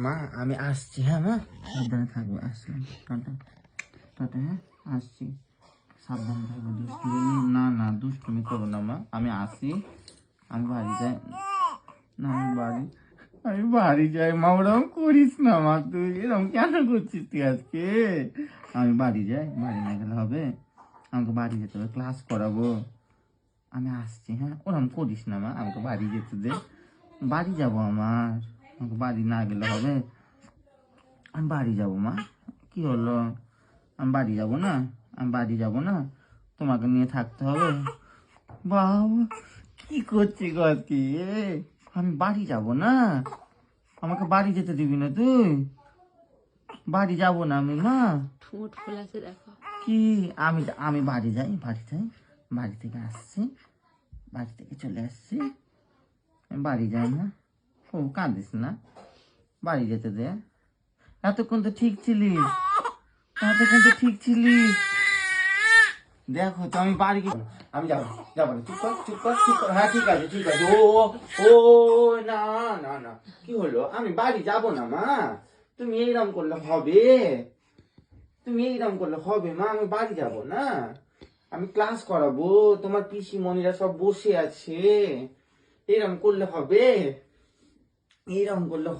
মা, আমি আসছি হ্যাঁ মা? সাবধানে থাকব আসলাম টাটা টাটা হ্যাঁ? আসছি। সাবধানে থাকব, দুষ্টুমি না না, দুষ্টুমি করো না, মা। আমি আসি। আমি বাড়ি যাই। না, আমি বাড়ি আমি বাড়ি যাই, মা। ওরকম করিস না, মা। তুই এরকম কেন করছিস তুই আজকে? আমি বাড়ি যাই, বাড়ি না গেলে হবে। আমাকে বাড়ি যেতে হবে, ক্লাস করাবো। আমি আসছি হ্যাঁ? ওরকম করিস না, মা। আমাকে বাড়ি যেতে দে। বাড়ি যাব আমার। বাড়ি না গেলে হবে। আমি বাড়ি যাব মা। কি হলো? আমি বাড়ি যাব না? আমি বাড়ি যাব না? তোমাকে নিয়ে থাকতে হবে। বাবা কি করছি আজকে? আমি বাড়ি যাব না? আমাকে বাড়ি যেতে দিবি না তুই? বাড়ি যাব না আমি মা। ঠোঁট খোলাছে দেখো। কি? আমি আমি বাড়ি যাই বাড়ি যাই বাড়ি থেকে আসছি বাড়ি থেকে চলে আসছি। আমি বাড়ি যাই না। ও কাঁদিস না। বাড়ি যেতে দে। এতক্ষণ তো ঠিক ছিলিস। এতক্ষণ তো ঠিক ছিলিস। দেখো তো, আমি বাড়ি আমি যাব যাব না। চুপ কর চুপ কর চুপ কর। হ্যাঁ ঠিক আছে ঠিক আছে। ও ও, না না না। কি হলো? আমি বাড়ি যাব না, মা। তুমি এইরকম করলে হবে। তুমি এইরকম করলে হবে, মা। আমি বাড়ি যাব না। আমি ক্লাস করাবো। তোমার পিসি মনিরা সব বসে আছে। এরকম করলে হবে। এরকম করলে